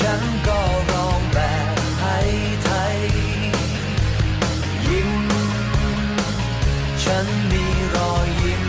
ฉันก็ร้องแบบไทยๆยิ้ม ฉันมีรอยยิ้ม